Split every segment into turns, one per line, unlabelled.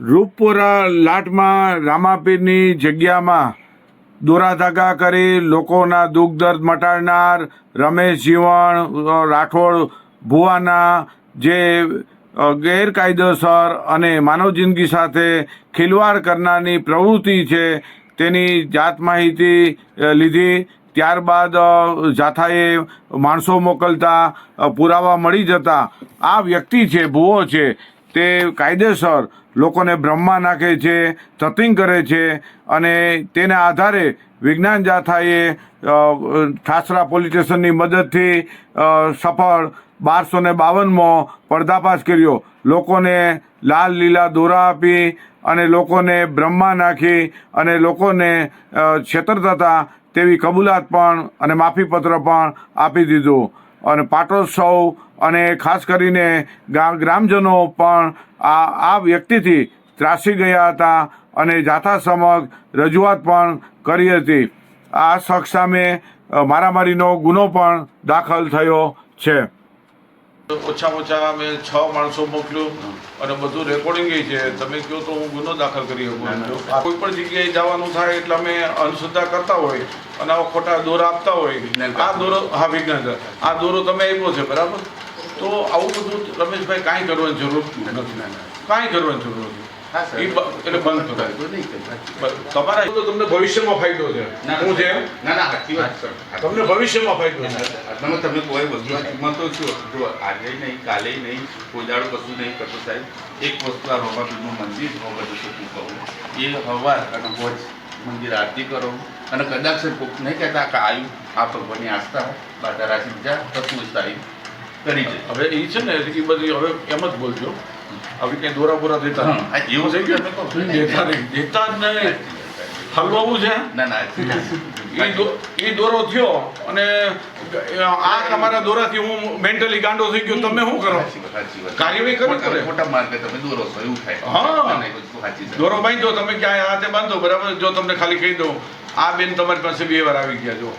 રૂપપુરા લાટમાં રામાપીરની જગ્યામાં દોરાધાગા કરી લોકોના દુઃખ દર્દ મટાડનાર રમેશ જીવણ રાઠોડ ભુવાના જે ગેરકાયદેસર અને માનવ જિંદગી સાથે ખિલવાડ કરનારની પ્રવૃત્તિ છે, તેની જાત માહિતી લીધી ત્યારબાદ જાથાએ માણસો મોકલતા પુરાવા મળી જતા. આ વ્યક્તિ છે, ભુવો છે, તે કાયદેસર લોકોને બ્રહ્મા નાખે છે તતિંગ કરે છે અને તેના આધારે વિજ્ઞાન જાથાએ ઠાસરા પોલીસ સ્ટેશનની મદદથી સફળ બારસો ને બાવનમાં પર્દાફાશ કર્યો. લોકોને લાલ લીલા દોરા આપી અને લોકોને બ્રહ્મા નાખી અને લોકોને છેતરતા હતા. તેવી કબૂલાત પણ અને માફીપત્ર પણ આપી દીધું. અને પાટોત્સવ અને ખાસ કરીને ગ્રામજનો પણ આ આ વ્યક્તિથી ત્રાસી ગયા હતા અને જાથા સમક્ષ રજૂઆત પણ કરી હતી. આ શખ્સ સામે મારામારીનો ગુનો પણ દાખલ થયો છે.
ઓછામાં ઓછા અમે છ માણસો મોકલ્યું અને બધું રેકોર્ડિંગ છે. તમે કહો તો હું ગુનો દાખલ કરી શકું કોઈ પણ જગ્યાએ જવાનું થાય એટલે અમે અંધશ્રદ્ધા કરતા હોય અને આવા ખોટા દોરા આપતા હોય. આ દોરો હા વિજ્ઞાન આ દોરો તમે આપ્યો છે બરાબર? તો આવું બધું રમેશભાઈ કાંઈ કરવાની જરૂર નથી. કાંઈ કરવાની જરૂર એટલે બંધ બ- તમારા તો તમને ભવિષ્યમાં ફાયદો છે. હું છે?
ના ના સાચી વાત
તમને ભવિષ્યમાં ફાયદો છે.
તમે કોઈ વસ્તુ એમાં તો શું? જો આજે નહીં કાલે નહીં કોઈ દાડો કશું નહીં કરતો સાહેબ એક વસ્તુ આ રોમાપીરનું મંદિર હોવા જશે કહું? એ હવાર અને હોજ મંદિર આરતી કરો. અને કદાચ કોક નહીં કહેતા કે આવ્યું આ ભગવાનની આસ્થા બાધા રાખી બીજા કશું સાહેબ કરી છે
હવે એ છે ને એ બધી હવે એમ જ બોલજો. આવી કઈ દોરા બોરા દેતા
એવું થઈ ગયું
દેતા નહીં દેતા જ નહીં. હલવાવું છે?
ના ના.
ઈ દોરો થયો અને આ તમારા દોરાથી હું મેન્ટલી ગાંડો થઈ ગયો. તમે શું કરો. કાર્યવાહી કરવી પડે.
ખોટા માર્ગે તમે દોરો છો એવું થાય.
હા.
એ.
દોરો બાંધો તમે ક્યાંય હાથે બાંધો બરાબર? જો તમને ખાલી કહી દઉં આ બેન તમારી પાસે બે વાર આવી ગયા જો.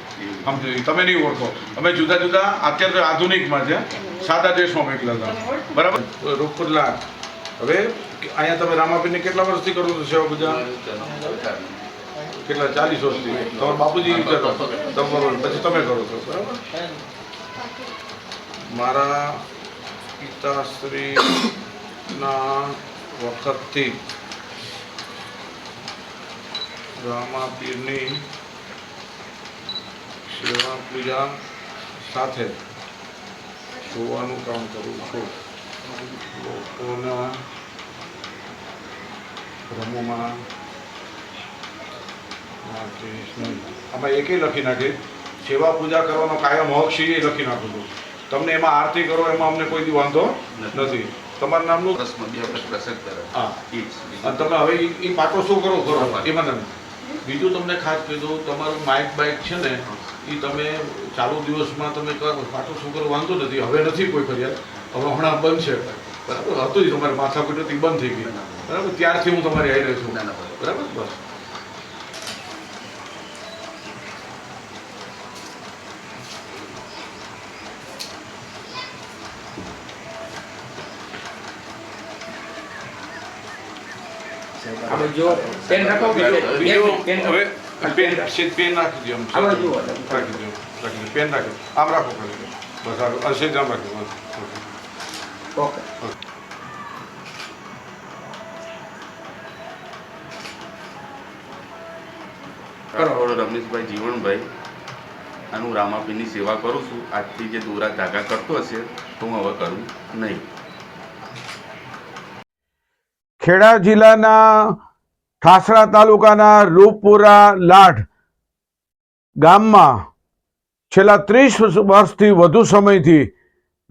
સમજો તમે નહીં ઓળખો. અમે જુદા જુદા અત્યારે તો આધુનિકમાં છે. સાદા દેશમાં મોકલા હતા. બરાબર? રૂપપુરલા હવે અહીંયા તમે રામાબેનને કેટલા વર્ષથી કરો છો સેવા પૂજા કેટલા ચાલીસ વર્ષથી? તમારા બાપુજી તમારો પછી તમે કરો છો. બરાબર? મારા પિતાશ્રીના વખતથી રામાપીરની સેવા પૂજા સાથે જોવાનું કામ કરું છું. લોકોના ભ્રમોમાં. આમાં એકે લખી નાખે. સેવા પૂજા કરવાનો કાયમ હક છે એ લખી નાખું છું. તમને એમાં આરતી કરો એમાં અમને કોઈ દી વાંધો નથી. તમારું નામનું? હા. તમે હવે એ પાટો શું કરો? કરો. એમાં તમે બીજું તમને ખાસ કીધું તમારું માઇક બાઇક છે ને એ તમે ચાલુ દિવસમાં તમે કરો પાટો શું કરો? વાંધો નથી. હવે નથી કોઈ ફરિયાદ. હવે હમણાં બંધ છે. બરાબર? હતું જ તમારે માથાકૂટ હતી બંધ થઈ ગઈ. બરાબર? ત્યારથી હું તમારી આવી
રહ્યો છું. બરાબર?
બસ.
આપણે જો પેન રાખો બીજો પેન
હવે પેન શીત પેન રાખી દો આમ
જો
રાખી દો રાખી દો પેન રાખો આમ રાખો ખાલી. બસ આ શીત આમ રાખી દો
ઓકે.
કરો રમેશભાઈ જીવણભાઈ અને હું રામાપીની સેવા કરું છું. આજથી જે દોરા ધાગા કરતો હશે તો હું હવે કરું નહીં.
ખેડા જિલ્લાના ઠાસરા તાલુકાના રૂપપુરા લાઠ ગામમાં છેલ્લા ત્રીસ વર્ષથી વધુ સમયથી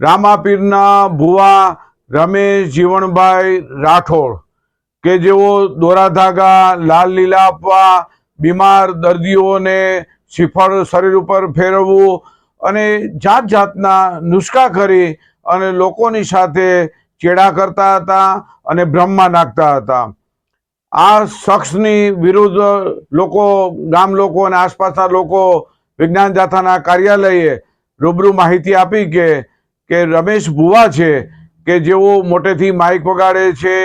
રામાપીરના ભુવા, રમેશ, જીવણભાઈ રાઠોડ કે જેઓ દોરાધાગા, લાલ લીલા આપવા, બીમાર દર્દીઓને શ્રીફળ શરીર ઉપર ફેરવવું અને જાત જાતના નુસ્ખા કરી અને લોકોની સાથે ચેડા કરતા હતા અને બ્રહ્મા નાખતા હતા. આ શખ્સની વિરુદ્ધ લોકો, ગામ લોકો અને આસપાસના લોકો વિજ્ઞાન જાથાના કાર્યાલયે રૂબરૂ માહિતી આપી કે કે રમેશ ભુવા છે, કે જેઓ મોટેથી માઇક વગાડે છે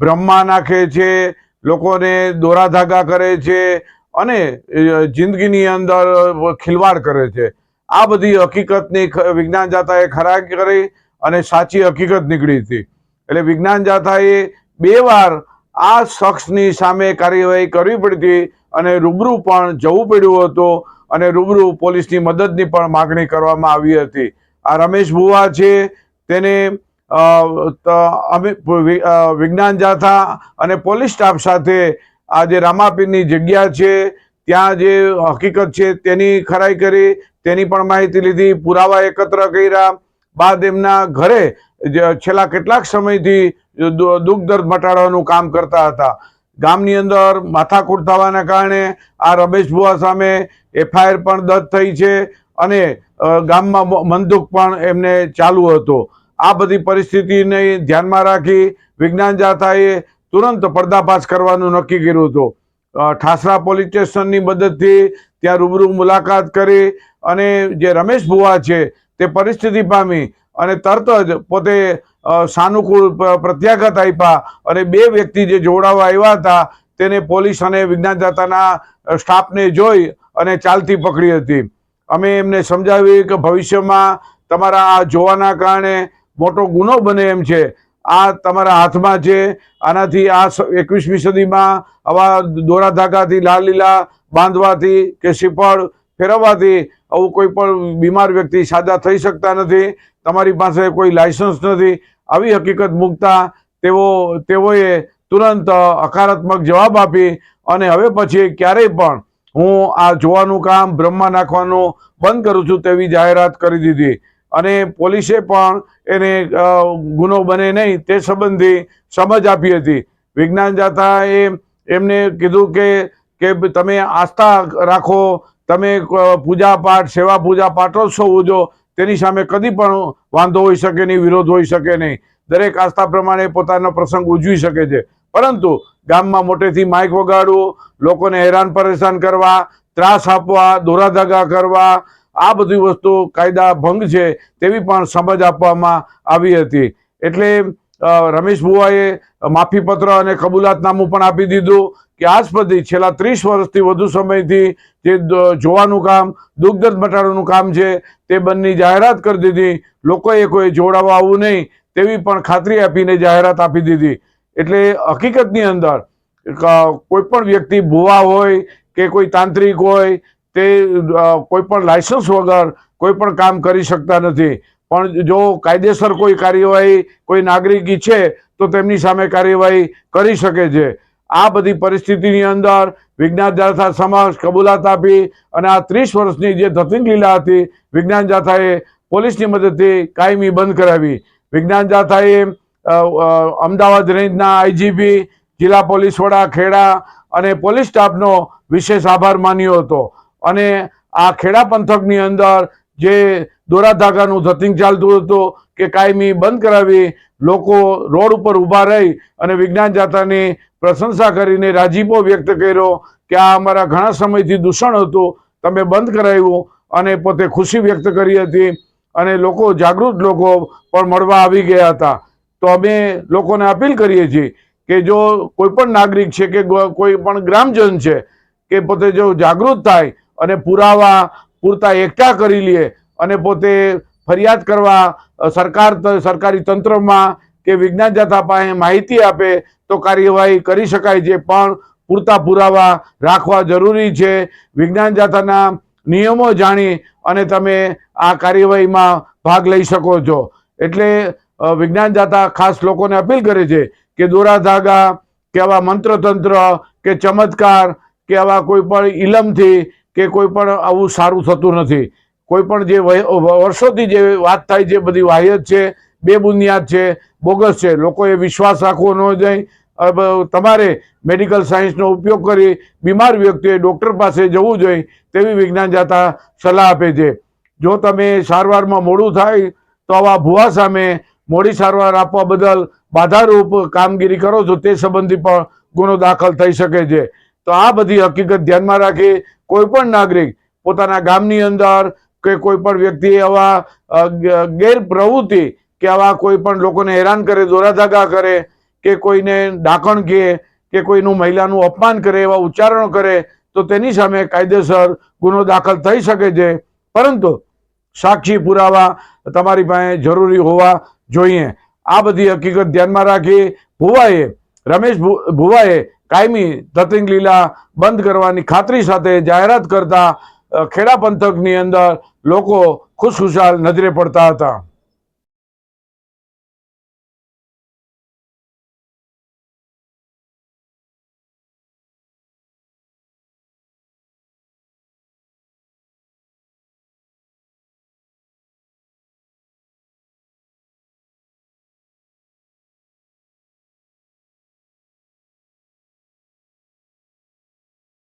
બ્રહ્મા નાખે છે, લોકોને દોરા ધાગા કરે છે અને જિંદગીની અંદર ખિલવાડ કરે છે. આ બધી હકીકતની વિજ્ઞાન જાતાએ ખરા કરી અને સાચી હકીકત નીકળી હતી. એટલે વિજ્ઞાન જાથાએ બે વાર આ શખ્સની સામે કાર્યવાહી કરવી પડી હતી અને રૂબરૂ પણ જવું પડ્યું હતું અને રૂબરૂ પોલીસની મદદની પણ માગણી કરવામાં આવી હતી. આ રમેશ ભુવા છે, તેને અમે વિજ્ઞાન જાથા અને પોલીસ સ્ટાફ સાથે આ જે રામાપીરની જગ્યા છે, ત્યાં જે હકીકત છે તેની ખરાઈ કરી, તેની પણ માહિતી લીધી, પુરાવા એકત્ર કર્યા બાદ એમના ઘરે છેલ્લા કેટલાક સમયથી દુઃખ દર્દ મટાડવાનું કામ કરતા હતા. ગામની અંદર માથાકૂટ થવાના કારણે આ રમેશ સામે એફઆઈઆર પણ દર્જ થઈ છે અને ગામમાં મનદુખ પણ એમને ચાલુ હતો. આ બધી પરિસ્થિતિને ધ્યાનમાં રાખી વિજ્ઞાન જાથાએ તુરંત પર્દાફાશ કરવાનું નક્કી કર્યું હતું. ઠાસરા પોલીસ સ્ટેશનની મદદથી ત્યાં રૂબરૂ મુલાકાત કરી અને જે રમેશ છે તે પરિસ્થિતિ પામી અને તરત જ પોતે સાનુકૂળ પ્રત્યાઘાત આપ્યા અને બે વ્યક્તિ જે જોડાવા આવ્યા હતા તેને પોલીસ અને વિજ્ઞાનદાતાના સ્ટાફને જોઈ અને ચાલતી પકડી હતી. અમે એમને સમજાવ્યું કે ભવિષ્યમાં તમારા આ જોવાના કારણે મોટો ગુનો બને એમ છે. આ તમારા હાથમાં છે. આનાથી આ એકવીસમી સદીમાં આવા દોરા ધાગાથી, લાલ લીલા બાંધવાથી કે શિપળ ફેરવવાથી આવું કોઈ પણ બીમાર વ્યક્તિ સાજા થઈ શકતા નથી, તમારી પાસે કોઈ લાયસન્સ નથી. આવી હકીકત મૂકતા તેઓ, તેઓએ તુરંત હકારાત્મક જવાબ આપી અને હવે પછી ક્યારેય પણ હું આ જોવાનું કામ બ્રહ્મા નાખવાનું બંધ કરું છું તેવી જાહેરાત કરી દીધી. અને પોલીસે પણ એને ગુનો બને નહીં તે સંબંધી સમજ આપી હતી. વિજ્ઞાન જાથાએ એમને કીધું કે કે તમે આસ્થા રાખો તમે પૂજા પાઠ સેવા પૂજા પાઠોત્સવ ઉજો તેની સામે કદી પણ વાંધો હોઈ શકે નહીં, વિરોધ હોઈ શકે નહીં. દરેક આસ્થા પ્રમાણે પોતાનો પ્રસંગ ઉજવી શકે છે. પરંતુ ગામમાં મોટેથી માઇક વગાડવું, લોકોને હેરાન પરેશાન કરવા, ત્રાસ આપવા, દોરાધાગા કરવા, આ બધી વસ્તુ કાયદા ભંગ છે તેવી પણ સમજ આપવામાં આવી હતી. એટલે રમેશ ભુવાએ માફીપત્ર અને કબૂલાતનામું પણ આપી દીધું કે આજ પછી છેલ્લા ત્રીસ વર્ષથી વધુ સમયથી જે જોવાનું કામ દુગ્ધ મટાડવાનું કામ છે તે બંધની જાહેરાત કરી દીધી. લોકોએ કોઈ જોડાવા આવવું નહીં તેવી પણ ખાતરી આપીને જાહેરાત આપી દીધી. એટલે હકીકતની અંદર કોઈ પણ વ્યક્તિ ભુવા હોય કે કોઈ તાંત્રિક હોય તે કોઈ પણ લાયસન્સ વગર કોઈ પણ કામ કરી શકતા નથી. પણ જો કાયદેસર કોઈ કાર્યવાહી કોઈ નાગરિક ઈચ્છે, તો તેમની સામે કાર્યવાહી કરી શકે છે. આ બધી પરિસ્થિતિની અંદર વિજ્ઞાન જાથા સમક્ષ કબૂલાત આપી અને આ ત્રીસ વર્ષની જે ધતિન લીલા હતી, વિજ્ઞાન જાથાએ પોલીસની મદદથી કાયમી બંધ કરાવી. વિજ્ઞાન જાથાએ અમદાવાદ રેન્જના આઈજીપી, જિલ્લા પોલીસ વડા, ખેડા અને પોલીસ સ્ટાફનો વિશેષ આભાર માન્યો હતો. અને આ ખેડા પંથકની અંદર જે દોરા ધાગાનું ધતિંગ ચાલતું હતું કે કાયમી બંધ કરાવી લોકો રોડ ઉપર ઊભા રહી અને વિજ્ઞાન જાતાની પ્રશંસા કરીને રાજીપો વ્યક્ત કર્યો કે આ અમારા ઘણા સમયથી દૂષણ હતું, તમે બંધ કરાવ્યું અને પોતે ખુશી વ્યક્ત કરી હતી અને લોકો, જાગૃત લોકો પણ મળવા આવી ગયા હતા. તો અમે લોકોને અપીલ કરીએ છીએ કે જો કોઈ પણ નાગરિક છે કે કોઈ પણ ગ્રામજન છે કે પોતે જો જાગૃત થાય અને પુરાવા પૂરતા એકઠા કરી લે અને પોતે ફરિયાદ કરવા સરકાર સરકારી તંત્રમાં કે વિજ્ઞાન જાથા પાસે માહિતી આપે તો કાર્યવાહી કરી શકાય છે. પણ પૂરતા પુરાવા રાખવા જરૂરી છે. વિજ્ઞાન જાથાના નિયમો જાણી અને તમે આ કાર્યવાહીમાં ભાગ લઈ શકો છો. એટલે વિજ્ઞાન જાથા ખાસ લોકોને અપીલ કરે છે કે દોરા ધાગા, કે આવા મંત્રતંત્ર, કે ચમત્કાર, કે આવા કોઈ પણ ઇલમથી કે કોઈ પણ આવું સારું થતું નથી. કોઈ પણ જે વર્ષોથી જે વાત થાય છે, બધી વાહિયત છે, બે બુનિયાદ છે, બોગસ છે, લોકોએ વિશ્વાસ રાખવો ન જોઈએ તમારે મેડિકલ સાયન્સનો ઉપયોગ કરી બીમાર વ્યક્તિએ ડૉક્ટર પાસે જવું જોઈએ તેવી વિજ્ઞાન જાતા સલાહ આપે છે. જો તમે સારવારમાં મોડું થાય, તો આવા ભુવા સામે મોડી સારવાર આપવા બદલ બાધારૂપ કામગીરી કરો છો, તે સંબંધી પણ ગુનો દાખલ થઈ શકે છે. તો આ બધી હકીકત ધ્યાનમાં રાખી કોઈ પણ નાગરિક પોતાના ગામની અંદર કે કોઈ પણ વ્યક્તિ આવા ગેરપ્રવૃત્તિ કે આવા કોઈ પણ લોકોને હેરાન કરે, દોરાધાગા કરે કે કોઈને ડાકણ કહે કે કોઈનું મહિલાનું અપમાન કરે, એવા ઉચ્ચારણો કરે, તો તેની સામે કાયદેસર ગુનો દાખલ થઈ શકે છે. પરંતુ સાક્ષી પુરાવા તમારી પાસે જરૂરી હોવા જોઈએ. આ બધી હકીકત ધ્યાનમાં રાખી ભુવાએ, રમેશ ભુવાએ કાયમી ધતિંગ લીલા બંધ કરવાની ખાતરી સાથે જાહેરાત કરતા ખેડા પંથકની અંદર લોકો ખુશખુશાલ નજરે પડતા હતા.